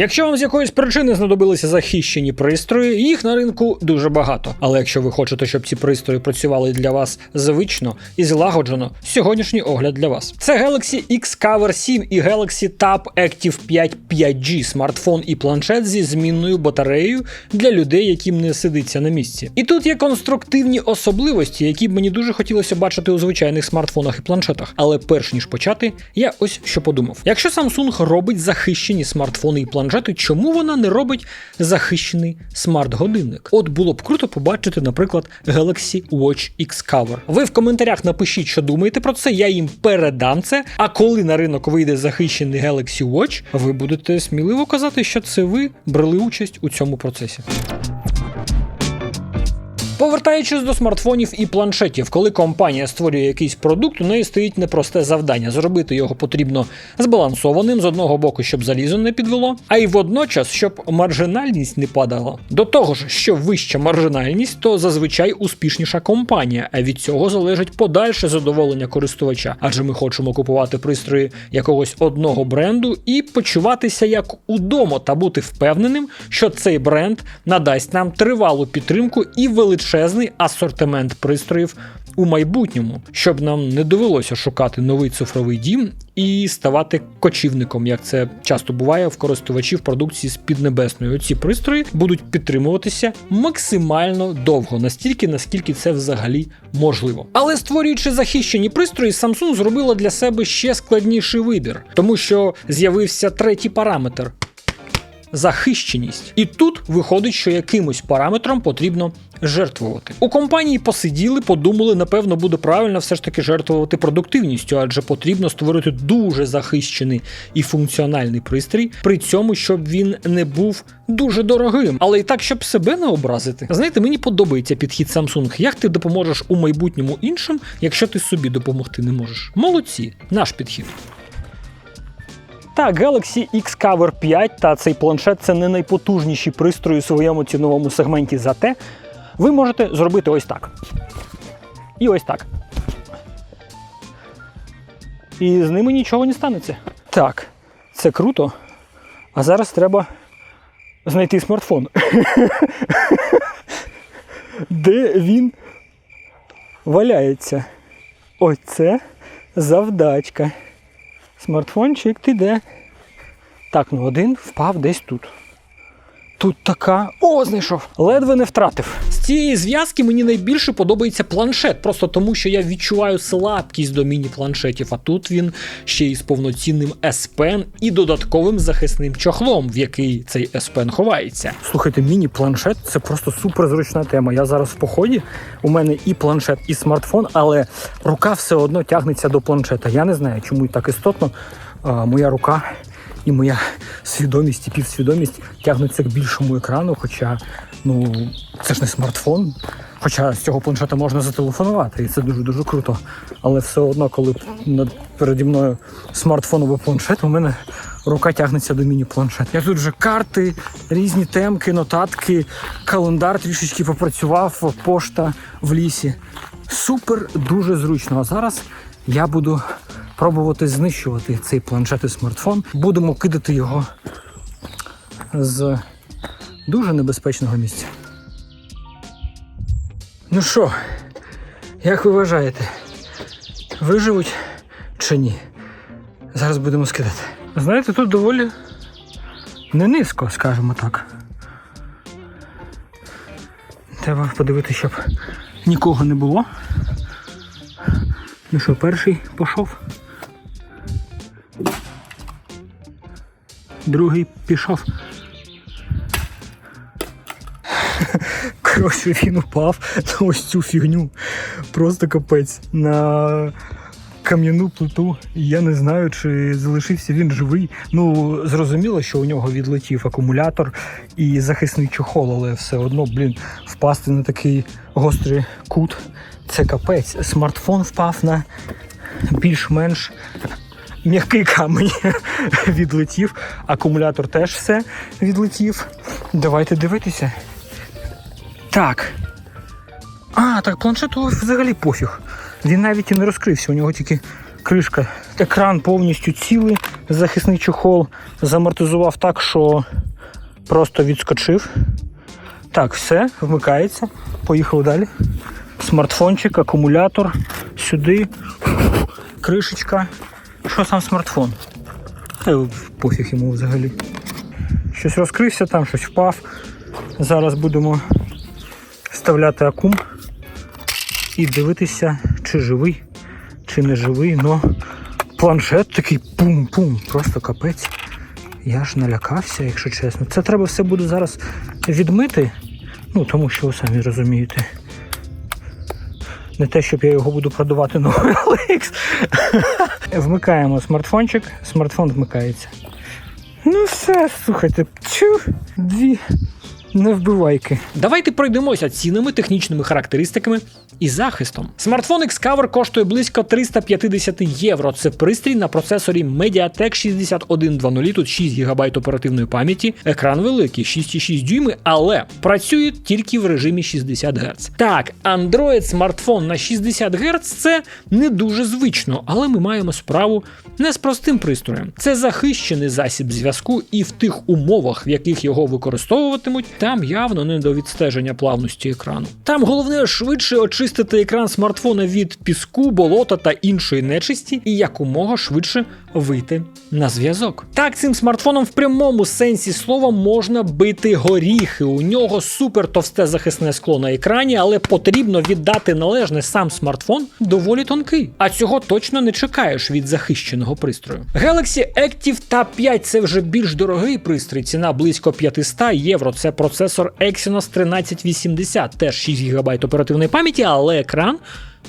Якщо вам з якоїсь причини знадобилися захищені пристрої, їх на ринку дуже багато. Але якщо ви хочете, щоб ці пристрої працювали для вас звично і злагоджено, сьогоднішній огляд для вас. Це Galaxy X Cover 7 і Galaxy Tab Active 5 5G смартфон і планшет зі змінною батареєю для людей, яким не сидиться на місці. І тут є конструктивні особливості, які б мені дуже хотілося бачити у звичайних смартфонах і планшетах. Але перш ніж почати, я ось що подумав: якщо Samsung робить захищені смартфони і планшети, чому вона не робить захищений смарт-годинник? От було б круто побачити, наприклад, Galaxy Watch X Cover. Ви в коментарях напишіть, що думаєте про це, я їм передам це. А коли на ринок вийде захищений Galaxy Watch, ви будете сміливо казати, що це ви брали участь у цьому процесі. Повертаючись до смартфонів і планшетів, коли компанія створює якийсь продукт, у неї стоїть непросте завдання. Зробити його потрібно збалансованим з одного боку, щоб залізо не підвело, а й водночас, щоб маржинальність не падала. До того ж, що вища маржинальність, то зазвичай успішніша компанія, а від цього залежить подальше задоволення користувача. Адже ми хочемо купувати пристрої якогось одного бренду і почуватися як удома та бути впевненим, що цей бренд надасть нам тривалу підтримку і величезний асортимент пристроїв у майбутньому, щоб нам не довелося шукати новий цифровий дім і ставати кочівником, як це часто буває в користувачів продукції з піднебесної. Ці пристрої будуть підтримуватися максимально довго, настільки наскільки це взагалі можливо. Але створюючи захищені пристрої, Samsung зробила для себе ще складніший вибір, тому що з'явився третій параметр захищеність. І тут виходить, що якимось параметром потрібно жертвувати. У компанії посиділи, подумали, напевно, буде правильно все ж таки жертвувати продуктивністю, адже потрібно створити дуже захищений і функціональний пристрій, при цьому, щоб він не був дуже дорогим, але і так, щоб себе не образити. Знаєте, мені подобається підхід Samsung. Як ти допоможеш у майбутньому іншим, якщо ти собі допомогти не можеш? Молодці, наш підхід. Так, Galaxy X Cover 5 та цей планшет це не найпотужніші пристрої у своєму ціновому сегменті. Зате ви можете зробити ось так. І ось так. І з ними нічого не станеться. Так, це круто. А зараз треба знайти смартфон. Де він валяється? Ось це завдачка. Смартфончик ти де? Так, ну один впав десь тут. Тут така. О, знайшов! Ледве не втратив. З цієї зв'язки мені найбільше подобається планшет, просто тому що я відчуваю слабкість до міні-планшетів, а тут він ще й з повноцінним S Pen і додатковим захисним чохлом, в який цей S Pen ховається. Слухайте, міні-планшет це просто супер зручна тема. Я зараз в поході. У мене і планшет, і смартфон, але рука все одно тягнеться до планшета. Я не знаю, чому так істотно моя рука і моя свідомість і півсвідомість тягнуться к більшому екрану. Хоча ну це ж не смартфон. Хоча з цього планшета можна зателефонувати, і це дуже дуже круто. Але все одно, коли над переді мною смартфоновий планшет, у мене рука тягнеться до міні-планшета. Я тут вже карти, різні темки, нотатки, календар трішечки попрацював, пошта в лісі. Супер дуже зручно. А зараз я буду пробувати знищувати цей планшет і смартфон. Будемо кидати його з дуже небезпечного місця. Ну що, як ви вважаєте, виживуть чи ні? Зараз будемо скидати. Знаєте, тут доволі не низько, скажімо так. Треба подивитися, щоб нікого не було. Ну що, перший пішов. Другий пішов. Коротше, він упав на ось цю фігню. Просто капець. На кам'яну плиту. Я не знаю, чи залишився він живий. Ну, зрозуміло, що у нього відлетів акумулятор і захисний чохол, але все одно, блін, впасти на такий гострий кут. Це капець. Смартфон впав на більш-менш м'який камінь відлетів. Акумулятор теж все відлетів. Давайте дивитися. Так. А, так планшету взагалі пофіг. Він навіть і не розкрився, у нього тільки кришка. Екран повністю цілий, захисний чохол замортизував так, що просто відскочив. Так, все, вмикається. Поїхали далі. Смартфончик, акумулятор, сюди, кришечка. Що сам смартфон? Та пофіг йому взагалі. Щось розкрився, там щось впав. Зараз будемо вставляти акум і дивитися, чи живий, чи не живий. Ну, планшет такий пум-пум, просто капець. Я ж налякався, якщо чесно. Це треба все буде зараз відмити. Ну, тому що ви самі розумієте. Не те, щоб я його буду продавати на OLX. Вмикаємо смартфончик, смартфон вмикається. Ну все, слухайте, чу, дві невбивайки. Давайте пройдемося цінами, технічними характеристиками і захистом. Смартфон Xcover коштує близько 350 євро. Це пристрій на процесорі Mediatek 6100, тут 6 ГБ оперативної пам'яті, екран великий, 6,6 дюйми, але працює тільки в режимі 60 Гц. Так, Android смартфон на 60 Гц це не дуже звично, але ми маємо справу не з простим пристроєм. Це захищений засіб зв'язку, і в тих умовах, в яких його використовуватимуть, там явно не до відстеження плавності екрану. Там головне швидше очистити екран смартфона від піску, болота та іншої нечисті, і якомога швидше вийти на зв'язок. Так, цим смартфоном в прямому сенсі слова можна бити горіхи. У нього супер товсте захисне скло на екрані, але потрібно віддати належне сам смартфон доволі тонкий. А цього точно не чекаєш від захищеного пристрою. Galaxy Active Tab 5 це вже більш дорогий пристрій, ціна близько 500 євро. Це процесор Exynos 1380, теж 6 ГБ оперативної пам'яті, але екран.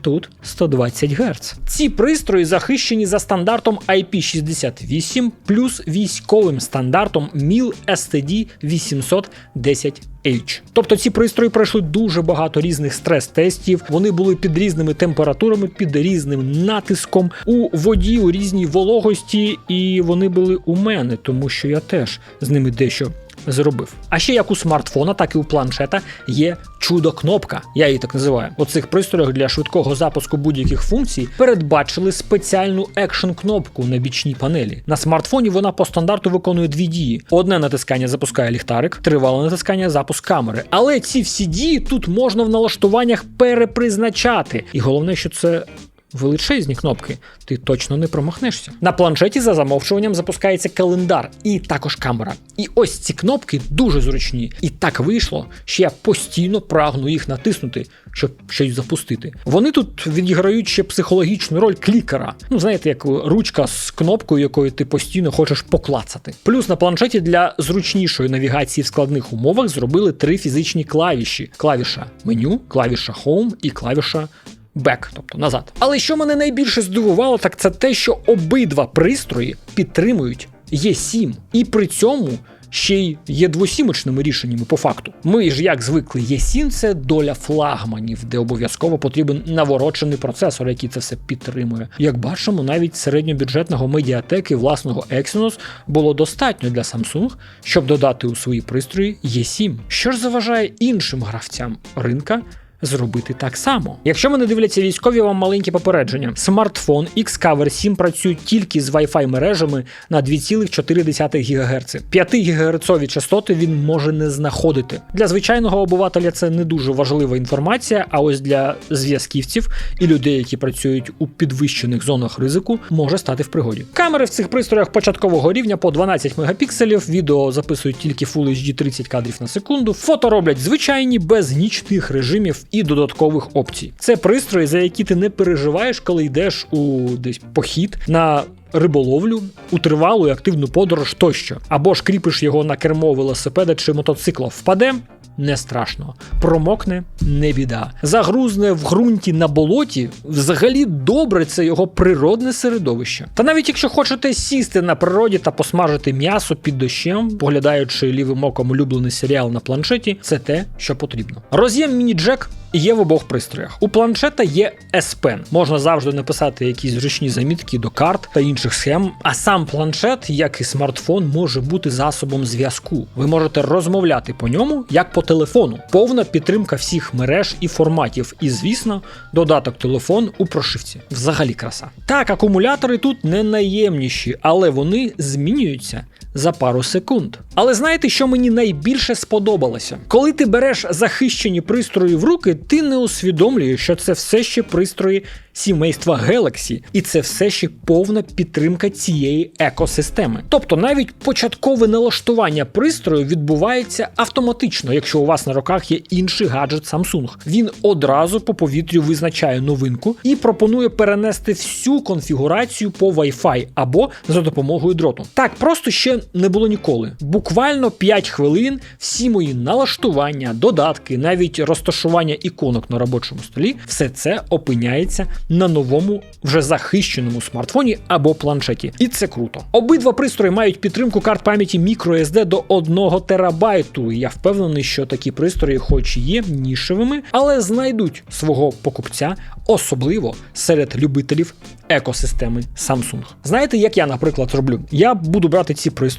Тут 120 Гц. Ці пристрої захищені за стандартом IP68 плюс військовим стандартом MIL STD 810H. Тобто ці пристрої пройшли дуже багато різних стрес-тестів. Вони були під різними температурами, під різним натиском у воді, у різній вологості, і вони були у мене, тому що я теж з ними дещо зробив. А ще як у смартфона, так і у планшета є чудо-кнопка. Я її так називаю. У цих пристроях для швидкого запуску будь-яких функцій передбачили спеціальну екшн-кнопку на бічній панелі. На смартфоні вона по стандарту виконує дві дії: одне натискання запускає ліхтарик, тривале натискання запуск камери. Але ці всі дії тут можна в налаштуваннях перепризначати. І головне, що це величезні кнопки, ти точно не промахнешся. На планшеті за замовчуванням запускається календар і також камера. І ось ці кнопки дуже зручні. І так вийшло, що я постійно прагну їх натиснути, щоб щось запустити. Вони тут відіграють ще психологічну роль клікера. Ну, знаєте, як ручка з кнопкою, якою ти постійно хочеш поклацати. Плюс на планшеті для зручнішої навігації в складних умовах зробили три фізичні клавіші: клавіша меню, клавіша Home і клавіша Back, тобто назад. Але що мене найбільше здивувало, так це те, що обидва пристрої підтримують Е7, і при цьому ще й є двосімочними рішеннями по факту. Ми ж як звикли, Е7 це доля флагманів, де обов'язково потрібен наворочений процесор, який це все підтримує. Як бачимо, навіть середньобюджетного медіатеки власного Exynos було достатньо для Samsung, щоб додати у свої пристрої Е7. Що ж заважає іншим гравцям ринка? Зробити так само. Якщо мене дивляться військові, вам маленькі попередження. Смартфон Xcover 7 працює тільки з Wi-Fi мережами на 2,4 ГГц. 5 ГГц частоти він може не знаходити. Для звичайного обивателя це не дуже важлива інформація, а ось для зв'язківців і людей, які працюють у підвищених зонах ризику, може стати в пригоді. Камери в цих пристроях початкового рівня по 12 мегапікселів, відео записують тільки Full HD 30 кадрів на секунду, фото роблять звичайні без нічних режимів і додаткових опцій. Це пристрої, за які ти не переживаєш, коли йдеш у десь похід на. Риболовлю у тривалу і активну подорож тощо, або ж кріпиш його на кермо велосипеда чи мотоцикла, впаде не страшно, промокне не біда. Загрузне в ґрунті на болоті, взагалі добре це його природне середовище. Та навіть якщо хочете сісти на природі та посмажити м'ясо під дощем, поглядаючи лівим оком улюблений серіал на планшеті, це те, що потрібно. Роз'єм міні-джек є в обох пристроях. У планшета є S Pen. Можна завжди написати якісь зручні замітки до карт та інших схем. А сам планшет, як і смартфон, може бути засобом зв'язку. Ви можете розмовляти по ньому як по телефону. Повна підтримка всіх мереж і форматів. І, звісно, додаток телефон у прошивці. Взагалі краса. Так, акумулятори тут не найємніші, але вони змінюються за пару секунд. Але знаєте, що мені найбільше сподобалося? Коли ти береш захищені пристрої в руки, ти не усвідомлюєш, що це все ще пристрої сімейства Galaxy, і це все ще повна підтримка цієї екосистеми. Тобто навіть початкове налаштування пристрою відбувається автоматично, якщо у вас на руках є інший гаджет Samsung. Він одразу по повітрю визначає новинку і пропонує перенести всю конфігурацію по Wi-Fi або за допомогою дроту. Так просто ще не було ніколи. Буквально 5 хвилин всі мої налаштування, додатки, навіть розташування іконок на робочому столі, все це опиняється на новому вже захищеному смартфоні або планшеті. І це круто. Обидва пристрої мають підтримку карт пам'яті microSD до 1 терабайту. Я впевнений, що такі пристрої, хоч і є нішевими, але знайдуть свого покупця, особливо серед любителів екосистеми Samsung. Знаєте, як я, наприклад, роблю? Я буду брати ці пристрої,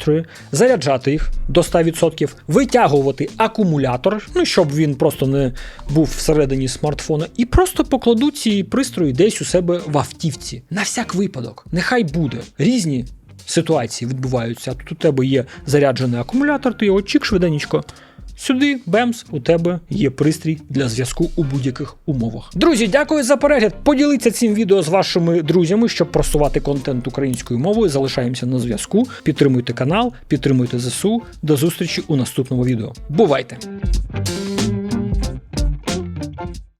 заряджати їх до 100%, витягувати акумулятор, ну щоб він просто не був всередині смартфона, і просто покладу ці пристрої десь у себе в автівці. На всяк випадок. Нехай буде. Різні ситуації відбуваються. Тут у тебе є заряджений акумулятор, ти його чик швиденечко. Сюди, бемс, у тебе є пристрій для зв'язку у будь-яких умовах. Друзі, дякую за перегляд. Поділіться цим відео з вашими друзями, щоб просувати контент українською мовою. Залишаємося на зв'язку. Підтримуйте канал, підтримуйте ЗСУ. До зустрічі у наступному відео. Бувайте!